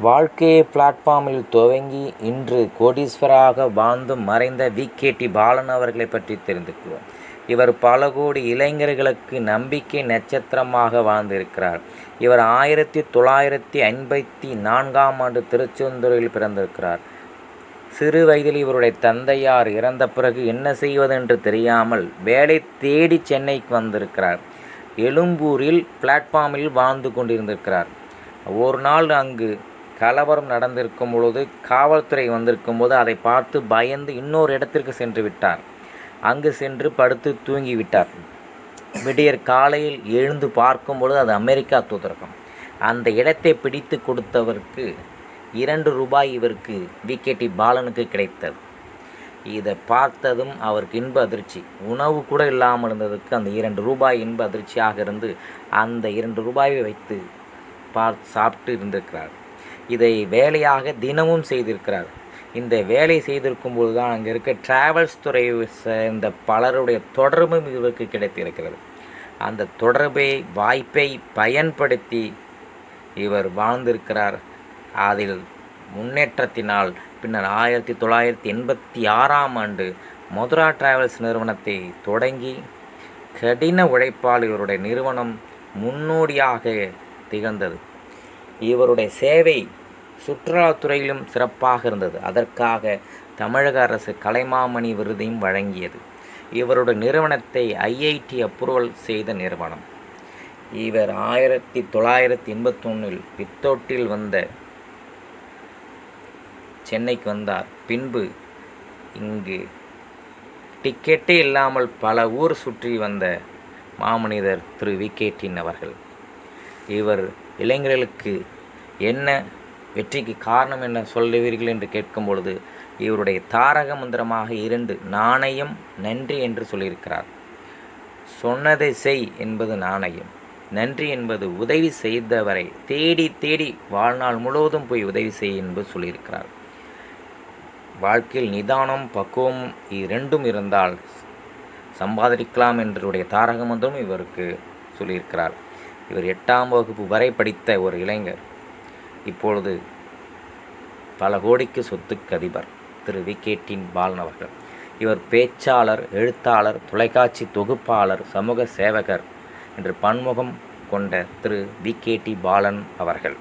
வாழ்க்கையை பிளாட்ஃபார்மில் துவங்கி இன்று கோடீஸ்வராக வாழ்ந்து மறைந்த வி. கே. டி. பாலன் அவர்களை பற்றி தெரிந்து கொள்வோம். இவர் பல கோடி இளைஞர்களுக்கு நம்பிக்கை நட்சத்திரமாக வாழ்ந்திருக்கிறார். இவர் ஆயிரத்தி தொள்ளாயிரத்தி ஐம்பத்தி நான்காம் ஆண்டு திருச்செந்தூரில் பிறந்திருக்கிறார். சிறு வயதில் இவருடைய தந்தையார் இறந்த பிறகு என்ன செய்வதென்று தெரியாமல் வேலை தேடி சென்னைக்கு வந்திருக்கிறார். எழும்பூரில் பிளாட்ஃபார்மில் வாழ்ந்து கொண்டிருந்திருக்கிறார். ஒரு நாள் அங்கு கலவரம் நடந்திருக்கும் பொழுது காவல்துறை வந்திருக்கும் போது அதை பார்த்து பயந்து இன்னொரு இடத்திற்கு சென்று விட்டார். அங்கு சென்று படுத்து தூங்கி விட்டார். விடியற் காலையில் எழுந்து பார்க்கும் பொழுது அது அமெரிக்கா தூதரகம். அந்த இடத்தை பிடித்து கொடுத்தவருக்கு இரண்டு ரூபாய் இவருக்கு விகேடி பாலனுக்கு கிடைத்தது. இதை பார்த்ததும் அவருக்கு இன்ப அதிர்ச்சி. உணவு கூட இல்லாமல் இருந்ததுக்கு அந்த இரண்டு ரூபாய் இன்ப அதிர்ச்சியாக இருந்து அந்த இரண்டு ரூபாயை வைத்து பார்த்து சாப்பிட்டு இருந்திருக்கிறார். இதை வேலையாக தினமும் செய்திருக்கிறார். இந்த வேலை செய்திருக்கும் போது தான் அங்கே இருக்க டிராவல்ஸ் துறையை சேர்ந்த பலருடைய தொடர்பும் இவருக்கு கிடைத்திருக்கிறது. அந்த தொடர்பை வாய்ப்பை பயன்படுத்தி இவர் வாழ்ந்திருக்கிறார். அதில் முன்னேற்றத்தினால் பின்னர் ஆயிரத்தி தொள்ளாயிரத்தி எண்பத்தி ஆறாம் ஆண்டு மதுரா டிராவல்ஸ் நிறுவனத்தை தொடங்கி கடின உழைப்பால் இவருடைய நிறுவனம் முன்னோடியாக திகழ்ந்தது. இவருடைய சேவை சுற்றுலாத்துறையிலும் சிறப்பாக இருந்தது. அதற்காக தமிழக அரசு கலைமாமணி விருதையும் வழங்கியது. இவருடைய நிறுவனத்தை ஐஐடி அப்ரூவல் செய்த நிறுவனம். இவர் ஆயிரத்தி தொள்ளாயிரத்தி எண்பத்தொன்னில் பித்தோட்டில் வந்த சென்னைக்கு வந்தார். பின்பு இங்கு டிக்கெட்டே இல்லாமல் பல ஊர் சுற்றி வந்த மாமனிதர் திரு வி கேட்டின் அவர்கள். இவர் இளைஞர்களுக்கு என்ன வெற்றிக்கு காரணம் என்ன சொல்லுவீர்கள் என்று கேட்கும் பொழுது இவருடைய தாரக மந்திரமாக இரண்டு நாணயம் நன்றி என்று சொல்லியிருக்கிறார். சொன்னதை செய் என்பது நாணயம். நன்றி என்பது உதவி செய்தவரை தேடி தேடி வாழ்நாள் முழுவதும் போய் உதவி செய் என்பது சொல்லியிருக்கிறார். வாழ்க்கையில் நிதானம் பக்குவம் இரண்டும் இருந்தால் சம்பாதிக்கலாம் என்றுடைய தாரக மந்திரம் இவருக்கு சொல்லியிருக்கிறார். இவர் எட்டாம் வகுப்பு வரை படித்த ஒரு இளைஞர். இப்பொழுது பல கோடிக்கு சொத்துக்கு அதிபர் திரு விகேட்டின் பாலன் அவர்கள். இவர் பேச்சாளர் எழுத்தாளர் தொலைக்காட்சி தொகுப்பாளர் சமூக சேவகர் என்று பன்முகம் கொண்ட திரு வி கே டி பாலன் அவர்கள்.